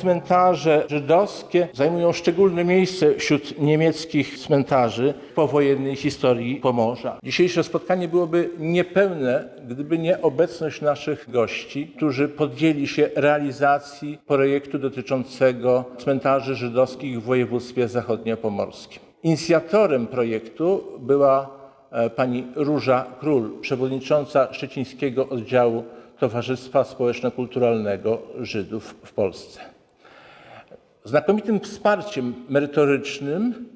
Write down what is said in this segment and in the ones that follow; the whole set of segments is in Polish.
cmentarze żydowskie zajmują szczególne miejsce wśród niemieckich cmentarzy powojennej historii Pomorza. Dzisiejsze spotkanie byłoby niepełne, gdyby nie obecność naszych gości, którzy podjęli się realizacji projektu dotyczącego cmentarzy żydowskich w województwie zachodniopomorskim. Inicjatorem projektu była e, pani Róża Król, przewodnicząca Szczecińskiego Oddziału Towarzystwa Społeczno-Kulturalnego Żydów w Polsce. Znakomitym wsparciem merytorycznym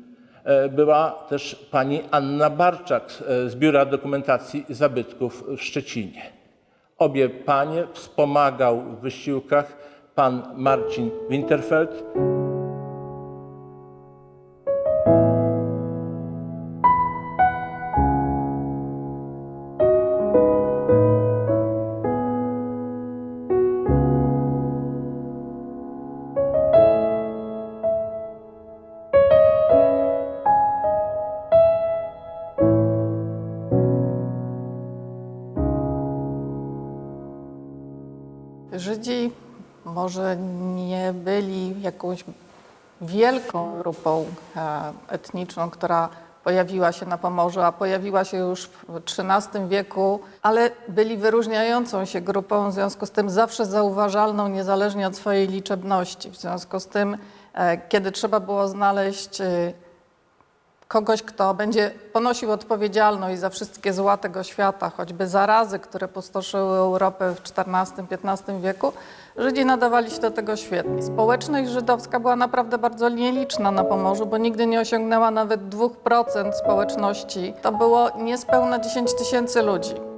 e, była też pani Anna Barczak e, z Biura Dokumentacji Zabytków w Szczecinie. Obie panie wspomagał w wysiłkach pan Marcin Winterfeld, wielką grupą e, etniczną, która pojawiła się na Pomorzu, a pojawiła się już w XIII wieku, ale byli wyróżniającą się grupą, w związku z tym zawsze zauważalną, niezależnie od swojej liczebności. W związku z tym, e, kiedy trzeba było znaleźć e, kogoś, kto będzie ponosił odpowiedzialność za wszystkie zła tego świata, choćby zarazy, które pustoszyły Europę w XIV-XV wieku, Żydzi nadawali się do tego świetnie. Społeczność żydowska była naprawdę bardzo nieliczna na Pomorzu, bo nigdy nie osiągnęła nawet 2% społeczności. To było niespełna 10 tysięcy ludzi.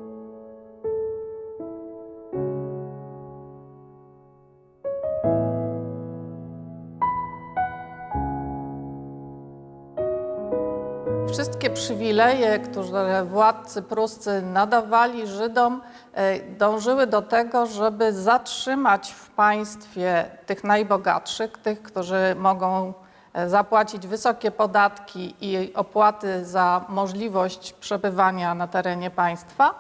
Przywileje, które władcy pruscy nadawali Żydom, e, dążyły do tego, żeby zatrzymać w państwie tych najbogatszych, tych, którzy mogą e, zapłacić wysokie podatki i opłaty za możliwość przebywania na terenie państwa,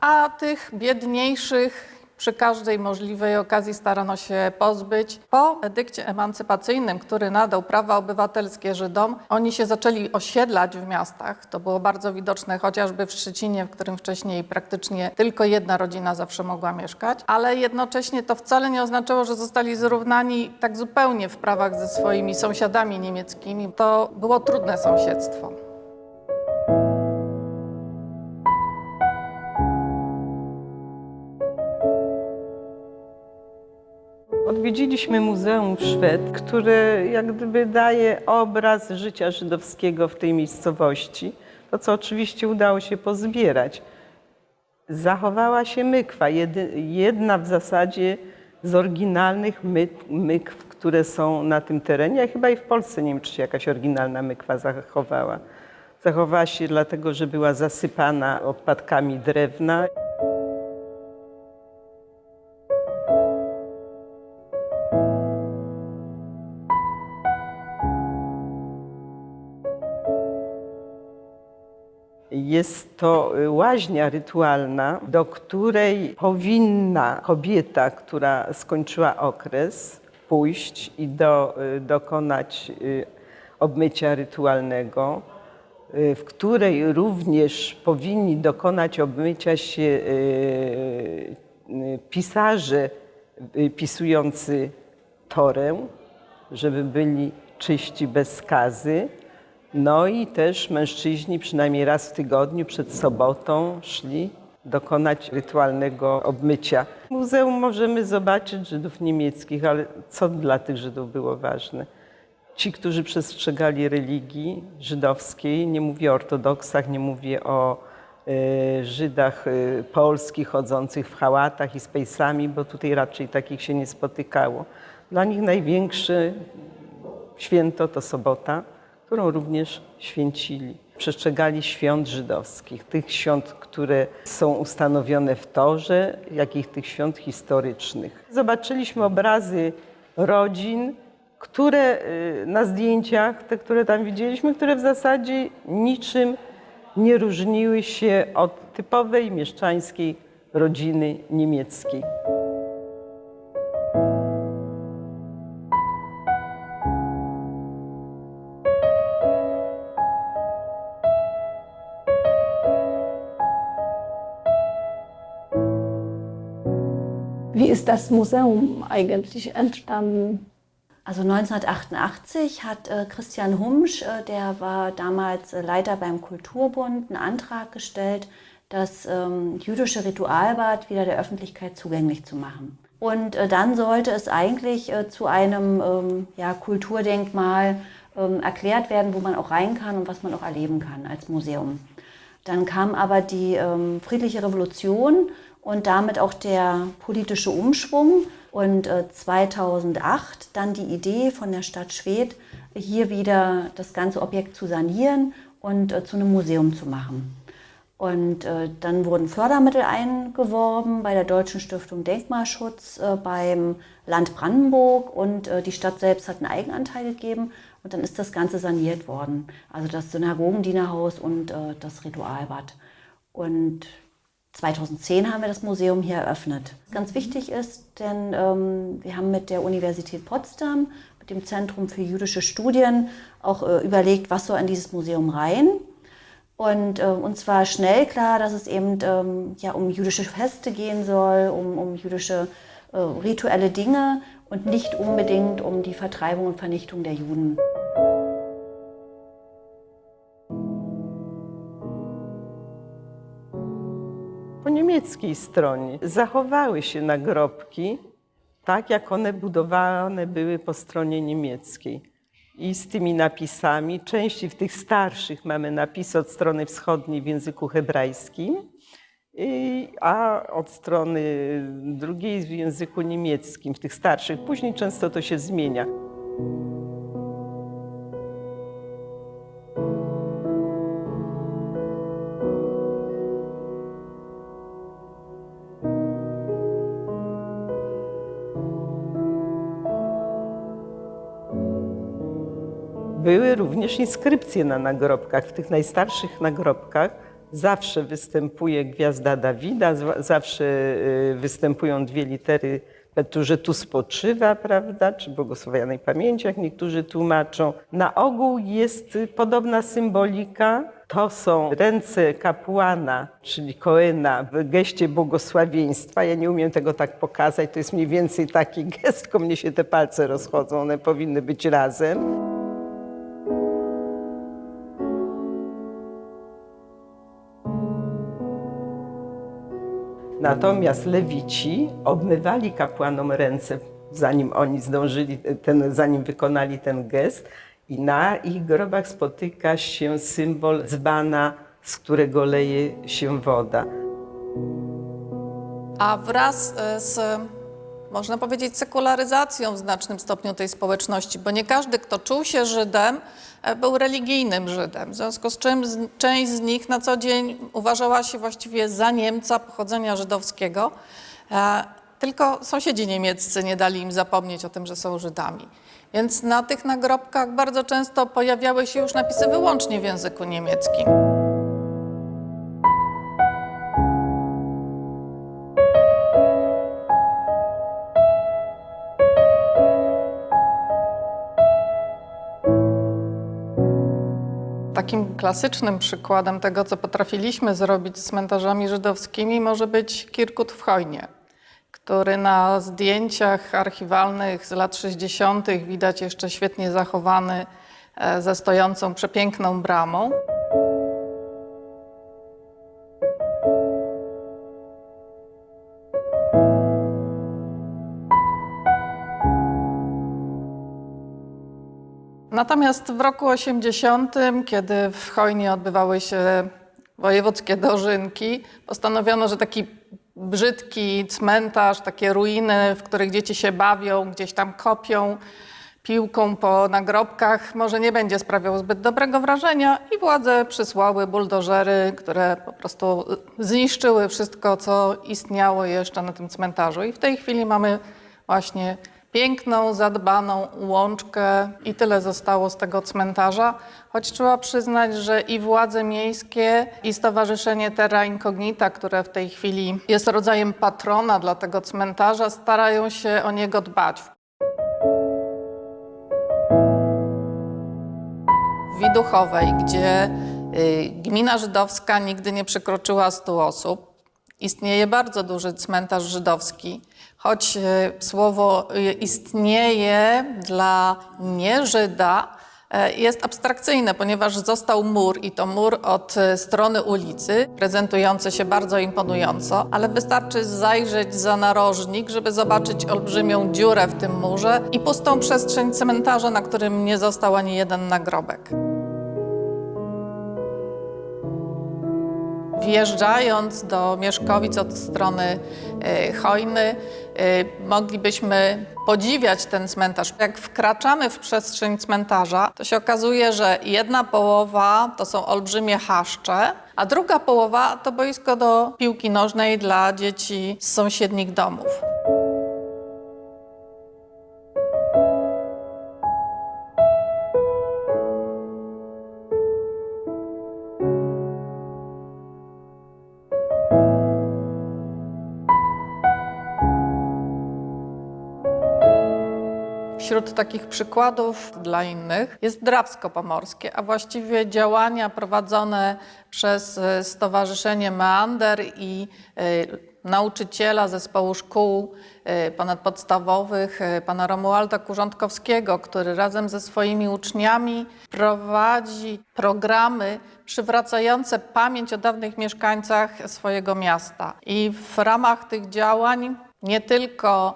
a tych biedniejszych przy każdej możliwej okazji starano się pozbyć. Po edykcie emancypacyjnym, który nadał prawa obywatelskie Żydom, oni się zaczęli osiedlać w miastach. To było bardzo widoczne chociażby w Szczecinie, w którym wcześniej praktycznie tylko jedna rodzina zawsze mogła mieszkać, ale jednocześnie to wcale nie oznaczało, że zostali zrównani tak zupełnie w prawach ze swoimi sąsiadami niemieckimi. To było trudne sąsiedztwo. Odwiedziliśmy Muzeum Szwed, które jak gdyby daje obraz życia żydowskiego w tej miejscowości. To, co oczywiście udało się pozbierać. Zachowała się mykwa, jedna w zasadzie z oryginalnych myk, mykw, które są na tym terenie. Ja chyba i w Polsce nie wiem, czy się jakaś oryginalna mykwa zachowała. Zachowała się dlatego, że była zasypana odpadkami drewna. Jest to y, łaźnia rytualna, do której powinna kobieta, która skończyła okres, pójść i do, y, dokonać y, obmycia rytualnego, w której również powinni dokonać obmycia się pisarze pisujący Torę, żeby byli czyści bez skazy. No i też mężczyźni przynajmniej raz w tygodniu przed sobotą szli dokonać rytualnego obmycia. W muzeum możemy zobaczyć Żydów niemieckich, ale co dla tych Żydów było ważne? Ci, którzy przestrzegali religii żydowskiej, nie mówię o ortodoksach, nie mówię o e, Żydach e, polskich chodzących w hałatach i z pejsami, bo tutaj raczej takich się nie spotykało. Dla nich największe święto to sobota, którą również święcili. Przestrzegali świąt żydowskich, tych świąt, które są ustanowione w Torze, jak i tych świąt historycznych. Zobaczyliśmy obrazy rodzin, które y, na zdjęciach, te, które tam widzieliśmy, które w zasadzie niczym nie różniły się od typowej mieszczańskiej rodziny niemieckiej. Das Museum eigentlich entstanden? Also 1988 hat äh, Christian Humsch, äh, der war damals äh, Leiter beim Kulturbund, einen Antrag gestellt, das ähm, jüdische Ritualbad wieder der Öffentlichkeit zugänglich zu machen. Und äh, dann sollte es eigentlich äh, zu einem ähm, ja, Kulturdenkmal ähm, erklärt werden, wo man auch rein kann und was man auch erleben kann als Museum. Dann kam aber die ähm, friedliche Revolution und damit auch der politische Umschwung. Und äh, 2008 dann die Idee von der Stadt Schwedt, hier wieder das ganze Objekt zu sanieren und äh, zu einem Museum zu machen. Und äh, dann wurden Fördermittel eingeworben bei der Deutschen Stiftung Denkmalschutz, äh, beim Land Brandenburg und äh, die Stadt selbst hat einen Eigenanteil gegeben und dann ist das Ganze saniert worden. Also das Synagogendienerhaus und äh, das Ritualbad. Und 2010 haben wir das Museum hier eröffnet. Ganz wichtig ist, denn ähm, wir haben mit der Universität Potsdam, mit dem Zentrum für jüdische Studien, auch äh, überlegt, was soll in dieses Museum rein. Und äh, uns war schnell klar, dass es eben ähm, ja, um jüdische Feste gehen soll, um, um jüdische äh, rituelle Dinge und nicht unbedingt um die Vertreibung und Vernichtung der Juden. Niemieckiej stronie zachowały się nagrobki tak, jak one budowane były po stronie niemieckiej. I z tymi napisami, części w tych starszych mamy napisy od strony wschodniej w języku hebrajskim, a od strony drugiej w języku niemieckim, w tych starszych. Później często to się zmienia. Były również inskrypcje na nagrobkach. W tych najstarszych nagrobkach zawsze występuje gwiazda Dawida, zawsze y, występują dwie litery, że tu spoczywa, prawda, czy błogosławionej pamięci, jak niektórzy tłumaczą. Na ogół jest podobna symbolika. To są ręce kapłana, czyli Koena w geście błogosławieństwa. Ja nie umiem tego tak pokazać, to jest mniej więcej taki gest, tylko mnie się te palce rozchodzą, one powinny być razem. Natomiast lewici obmywali kapłanom ręce, zanim oni zdążyli, ten, zanim wykonali ten gest. I na ich grobach spotyka się symbol dzbana, z którego leje się woda. A wraz e, z, można powiedzieć, sekularyzacją w znacznym stopniu tej społeczności, bo nie każdy, kto czuł się Żydem, e, był religijnym Żydem. W związku z czym część z nich na co dzień uważała się właściwie za Niemca pochodzenia żydowskiego. E, Tylko sąsiedzi niemieccy nie dali im zapomnieć o tym, że są Żydami. Więc na tych nagrobkach bardzo często pojawiały się już napisy wyłącznie w języku niemieckim. Takim klasycznym przykładem tego, co potrafiliśmy zrobić z cmentarzami żydowskimi, może być Kirkut w Chojnie, który na zdjęciach archiwalnych z lat 60. widać jeszcze świetnie zachowany e, ze stojącą przepiękną bramą. Natomiast w roku 80, kiedy w Chojnie odbywały się wojewódzkie dożynki, postanowiono, że taki brzydki cmentarz, takie ruiny, w których dzieci się bawią, gdzieś tam kopią piłką po nagrobkach, może nie będzie sprawiał zbyt dobrego wrażenia i władze przysłały buldożery, które po prostu zniszczyły wszystko, co istniało jeszcze na tym cmentarzu. I w tej chwili mamy właśnie piękną, zadbaną łączkę i tyle zostało z tego cmentarza. Choć trzeba przyznać, że i władze miejskie, i Stowarzyszenie Terra Incognita, które w tej chwili jest rodzajem patrona dla tego cmentarza, starają się o niego dbać. W Widuchowej, gdzie y, gmina żydowska nigdy nie przekroczyła 100 osób, istnieje bardzo duży cmentarz żydowski, choć e, słowo e, istnieje dla nie-Żyda e, jest abstrakcyjne, ponieważ został mur i to mur od strony ulicy, prezentujący się bardzo imponująco, ale wystarczy zajrzeć za narożnik, żeby zobaczyć olbrzymią dziurę w tym murze i pustą przestrzeń cmentarza, na którym nie został ani jeden nagrobek. Wjeżdżając do Mieszkowic od strony e, Chojny, e, moglibyśmy podziwiać ten cmentarz. Jak wkraczamy w przestrzeń cmentarza, to się okazuje, że jedna połowa to są olbrzymie chaszcze, a druga połowa to boisko do piłki nożnej dla dzieci z sąsiednich domów. Wśród takich przykładów dla innych jest Drawsko Pomorskie, a właściwie działania prowadzone przez e, Stowarzyszenie Meander i e, nauczyciela zespołu szkół e, ponadpodstawowych, pana Romualda Kurządkowskiego, który razem ze swoimi uczniami prowadzi programy przywracające pamięć o dawnych mieszkańcach swojego miasta. I w ramach tych działań nie tylko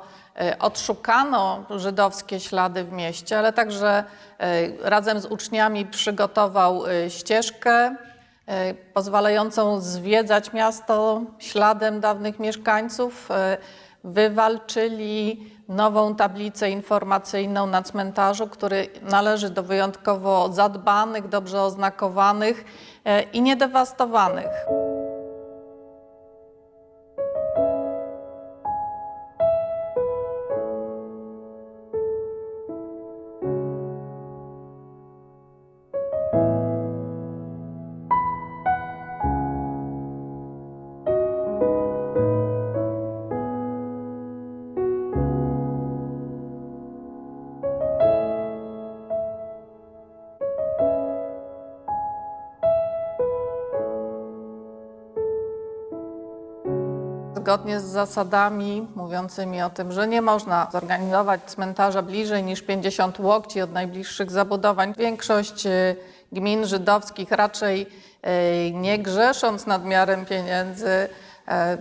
odszukano żydowskie ślady w mieście, ale także e, razem z uczniami przygotował e, ścieżkę e, pozwalającą zwiedzać miasto śladem dawnych mieszkańców. E, Wywalczyli nową tablicę informacyjną na cmentarzu, który należy do wyjątkowo zadbanych, dobrze oznakowanych e, i niedewastowanych. Zgodnie z zasadami mówiącymi o tym, że nie można zorganizować cmentarza bliżej niż 50 łokci od najbliższych zabudowań, większość e, gmin żydowskich raczej e, nie grzesząc nadmiarem pieniędzy, e,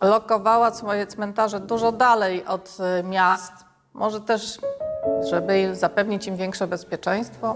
lokowała swoje cmentarze dużo dalej od miast, może też, żeby zapewnić im większe bezpieczeństwo.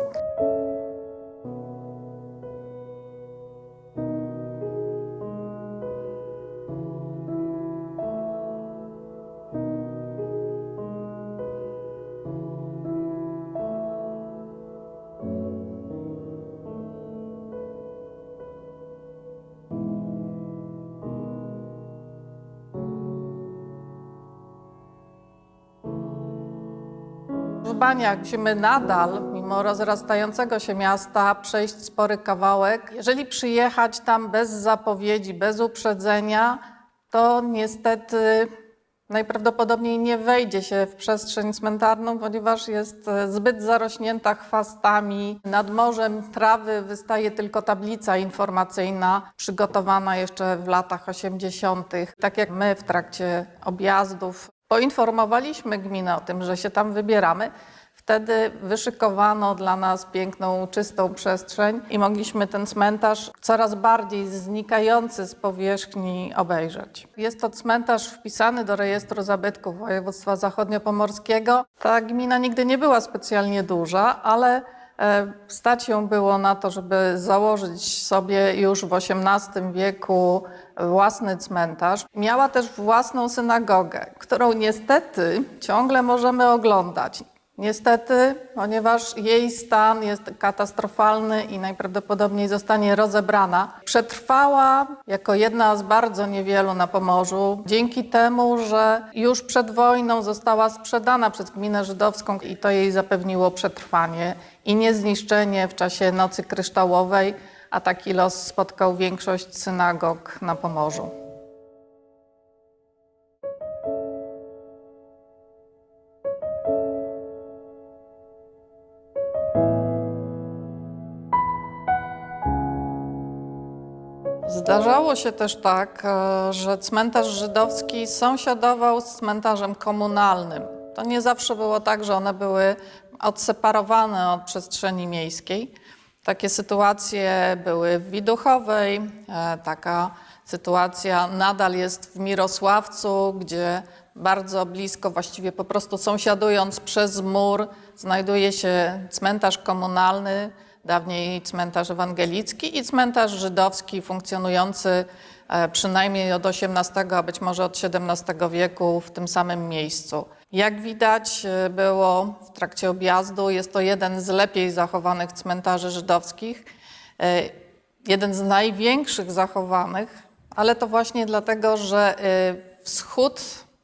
W Baniach musimy nadal, mimo rozrastającego się miasta, przejść spory kawałek. Jeżeli przyjechać tam bez zapowiedzi, bez uprzedzenia, to niestety najprawdopodobniej nie wejdzie się w przestrzeń cmentarną, ponieważ jest e, zbyt zarośnięta chwastami. Nad morzem trawy wystaje tylko tablica informacyjna, przygotowana jeszcze w latach 80. Tak jak my w trakcie objazdów Poinformowaliśmy gminę o tym, że się tam wybieramy. Wtedy wyszykowano dla nas piękną, czystą przestrzeń i mogliśmy ten cmentarz coraz bardziej znikający z powierzchni obejrzeć. Jest to cmentarz wpisany do rejestru zabytków województwa zachodniopomorskiego. Ta gmina nigdy nie była specjalnie duża, ale e, stać ją było na to, żeby założyć sobie już w XVIII wieku własny cmentarz. Miała też własną synagogę, którą niestety ciągle możemy oglądać. Niestety, ponieważ jej stan jest katastrofalny i najprawdopodobniej zostanie rozebrana, przetrwała jako jedna z bardzo niewielu na Pomorzu, dzięki temu, że już przed wojną została sprzedana przez gminę żydowską i to jej zapewniło przetrwanie i niezniszczenie w czasie Nocy Kryształowej, a taki los spotkał większość synagog na Pomorzu. Zdarzało się też tak, e, że cmentarz żydowski sąsiadował z cmentarzem komunalnym. To nie zawsze było tak, że one były odseparowane od przestrzeni miejskiej. Takie sytuacje były w Widuchowej, e, taka sytuacja nadal jest w Mirosławcu, gdzie bardzo blisko, właściwie po prostu sąsiadując przez mur, znajduje się cmentarz komunalny, dawniej cmentarz ewangelicki i cmentarz żydowski funkcjonujący e, przynajmniej od XVIII, a być może od XVII wieku w tym samym miejscu. Jak widać e, było w trakcie objazdu, jest to jeden z lepiej zachowanych cmentarzy żydowskich, e, jeden z największych zachowanych, ale to właśnie dlatego, że wschód,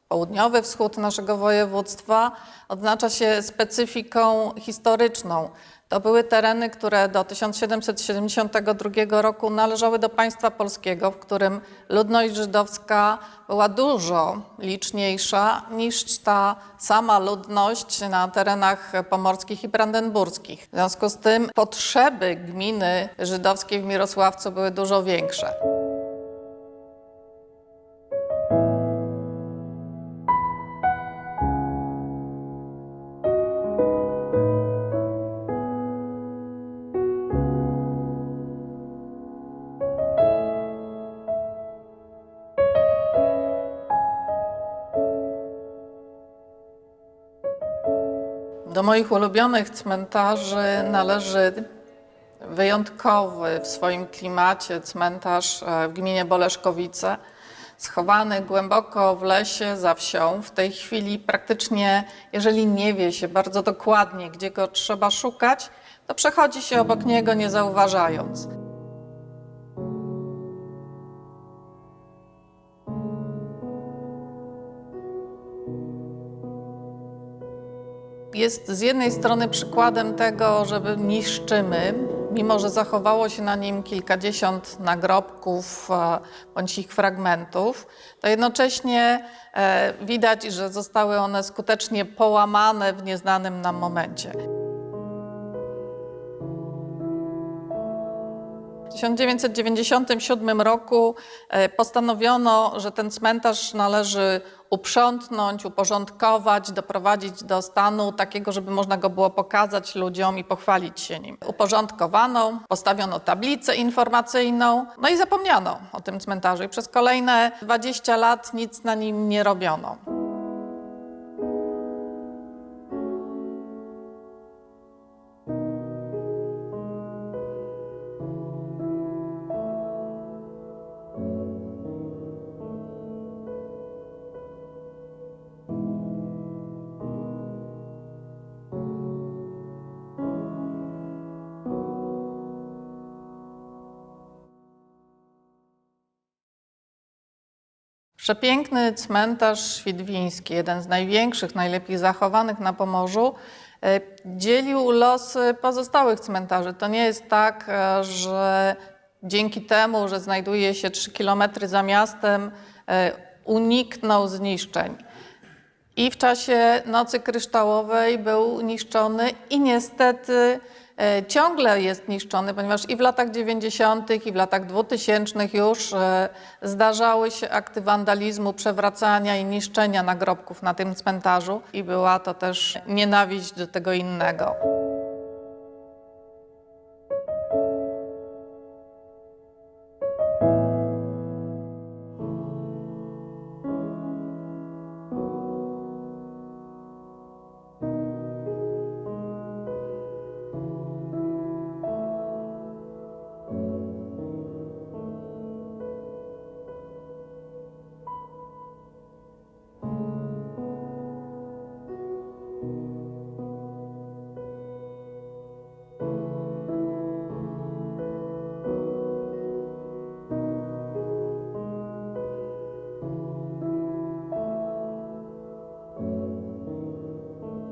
południowy wschód naszego województwa odznacza się specyfiką historyczną. To były tereny, które do 1772 roku należały do państwa polskiego, w którym ludność żydowska była dużo liczniejsza niż ta sama ludność na terenach pomorskich i brandenburskich. W związku z tym potrzeby gminy żydowskiej w Mirosławcu były dużo większe. Moich ulubionych cmentarzy należy wyjątkowy w swoim klimacie cmentarz e, w gminie Boleszkowice, schowany głęboko w lesie za wsią. W tej chwili praktycznie, jeżeli nie wie się bardzo dokładnie, gdzie go trzeba szukać, to przechodzi się obok niego nie zauważając. Jest z jednej strony przykładem tego, że niszczymy, mimo że zachowało się na nim kilkadziesiąt nagrobków e, bądź ich fragmentów, to jednocześnie e, widać, że zostały one skutecznie połamane w nieznanym nam momencie. W 1997 roku e, postanowiono, że ten cmentarz należy uprzątnąć, uporządkować, doprowadzić do stanu takiego, żeby można go było pokazać ludziom i pochwalić się nim. Uporządkowano, postawiono tablicę informacyjną, no i zapomniano o tym cmentarzu i przez kolejne 20 lat nic na nim nie robiono. Przepiękny cmentarz świdwiński, jeden z największych, najlepiej zachowanych na Pomorzu, e, dzielił losy pozostałych cmentarzy. To nie jest tak, e, że dzięki temu, że znajduje się 3 kilometry za miastem, e, uniknął zniszczeń. I w czasie Nocy Kryształowej był niszczony i niestety ciągle jest niszczony, ponieważ i w latach 90. i w latach 2000 już e, zdarzały się akty wandalizmu, przewracania i niszczenia nagrobków na tym cmentarzu i była to też nienawiść do tego innego.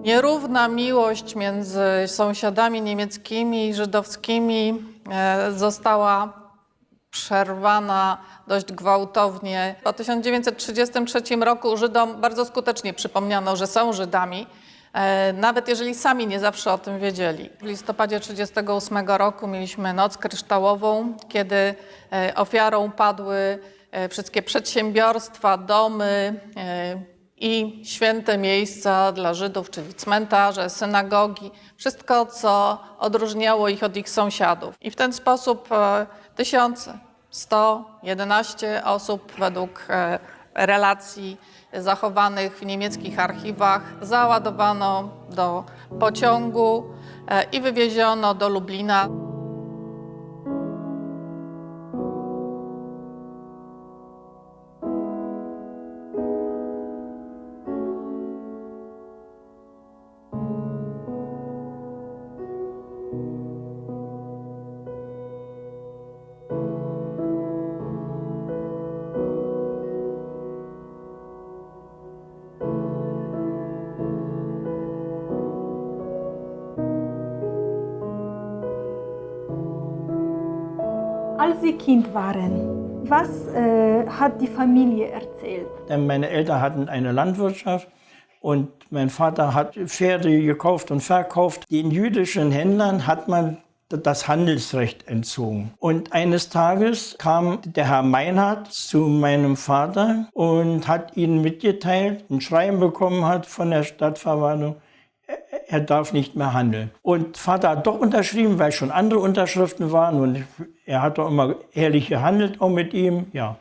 Nierówna miłość między sąsiadami niemieckimi i żydowskimi e, została przerwana dość gwałtownie. Po 1933 roku Żydom bardzo skutecznie przypomniano, że są Żydami. e, nawet jeżeli sami nie zawsze o tym wiedzieli. W listopadzie 1938 roku mieliśmy Noc Kryształową, kiedy e, ofiarą padły wszystkie przedsiębiorstwa, domy i święte miejsca dla Żydów, czyli cmentarze, synagogi, wszystko, co odróżniało ich od ich sąsiadów. I w ten sposób e, tysiące, 111 osób według e, relacji zachowanych w niemieckich archiwach załadowano do pociągu e, i wywieziono do Lublina. Als Sie Kind waren, was äh, hat die Familie erzählt? Meine Eltern hatten eine Landwirtschaft und mein Vater hat Pferde gekauft und verkauft. Den jüdischen Händlern hat man das Handelsrecht entzogen. Und eines Tages kam der Herr Meinhardt zu meinem Vater und hat ihnen mitgeteilt, ein Schreiben bekommen hat von der Stadtverwaltung, er darf nicht mehr handeln. Und Vater hat doch unterschrieben, weil schon andere Unterschriften waren und er hat doch immer ehrlich gehandelt auch mit ihm, ja.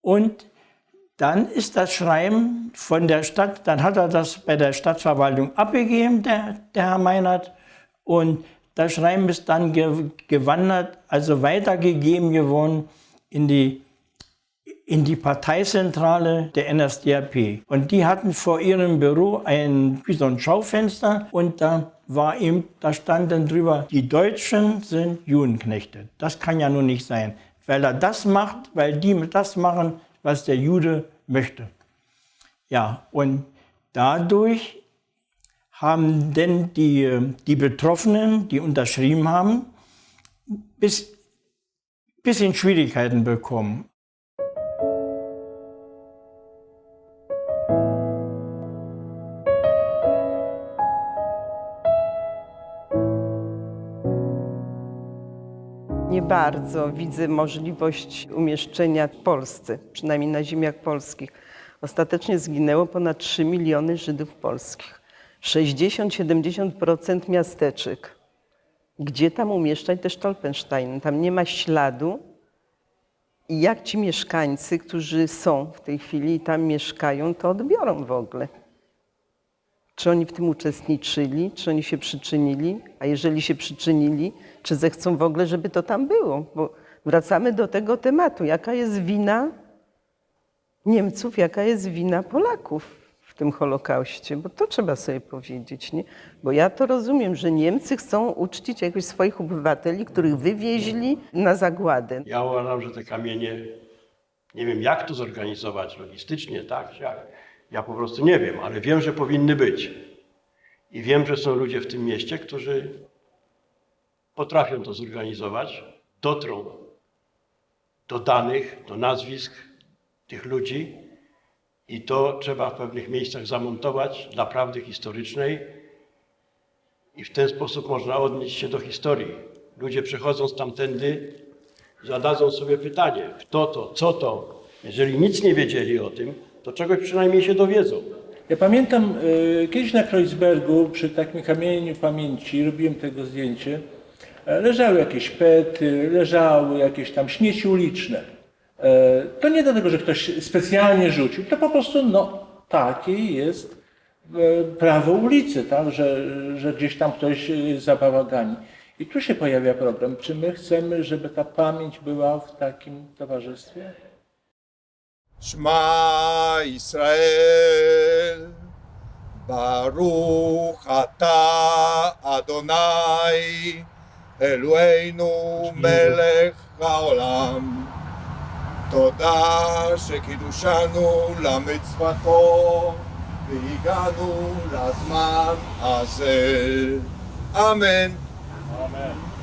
Und dann ist das Schreiben von der Stadt, dann hat er das bei der Stadtverwaltung abgegeben, der, der Herr Meinert. Und das Schreiben ist dann ge gewandert, also weitergegeben geworden in die, in die Parteizentrale der NSDAP. Und die hatten vor ihrem Büro ein, wie so ein Schaufenster und da war ihm, da stand dann drüber, die Deutschen sind Judenknechte. Das kann ja nun nicht sein, weil er das macht, weil die das machen, was der Jude möchte. Ja, und dadurch haben denn die, die Betroffenen, die unterschrieben haben, bis, bis in Schwierigkeiten bekommen. Nie bardzo widzę możliwość umieszczenia w Polsce, przynajmniej na ziemiach polskich. Ostatecznie zginęło ponad 3 miliony Żydów polskich. 60-70% miasteczek. Gdzie tam umieszczać te Stolpensteiny? Tam nie ma śladu. I jak ci mieszkańcy, którzy są w tej chwili i tam mieszkają, to odbiorą w ogóle? Czy oni w tym uczestniczyli, czy oni się przyczynili, a jeżeli się przyczynili, czy zechcą w ogóle, żeby to tam było? Bo wracamy do tego tematu. Jaka jest wina Niemców, jaka jest wina Polaków w tym Holokauście? Bo to trzeba sobie powiedzieć, nie? Bo ja to rozumiem, że Niemcy chcą uczcić jakoś swoich obywateli, których wywieźli na zagładę. Ja uważam, że te kamienie, nie wiem jak to zorganizować logistycznie, tak, siak. Ja po prostu nie wiem, ale wiem, że powinny być. I wiem, że są ludzie w tym mieście, którzy potrafią to zorganizować, dotrą do danych, do nazwisk tych ludzi i to trzeba w pewnych miejscach zamontować dla prawdy historycznej i w ten sposób można odnieść się do historii. Ludzie przechodząc tamtędy zadadzą sobie pytanie, kto to, co to. Jeżeli nic nie wiedzieli o tym, to czegoś przynajmniej się dowiedzą. Ja pamiętam e, kiedyś na Kreuzbergu przy takim kamieniu pamięci, robiłem tego zdjęcie, e, leżały jakieś pety, leżały jakieś tam śmieci uliczne. E, To nie dlatego, że ktoś specjalnie rzucił, to po prostu no, takie jest prawo ulicy, tak? że, że gdzieś tam ktoś zabałagani. I tu się pojawia problem, czy my chcemy, żeby ta pamięć była w takim towarzystwie? שמע ישראל, ברוך אתה אדוני אלוהינו מלך העולם. תודה שקידושנו למצוותו והגענו לזמן הזה. אמן. Amen.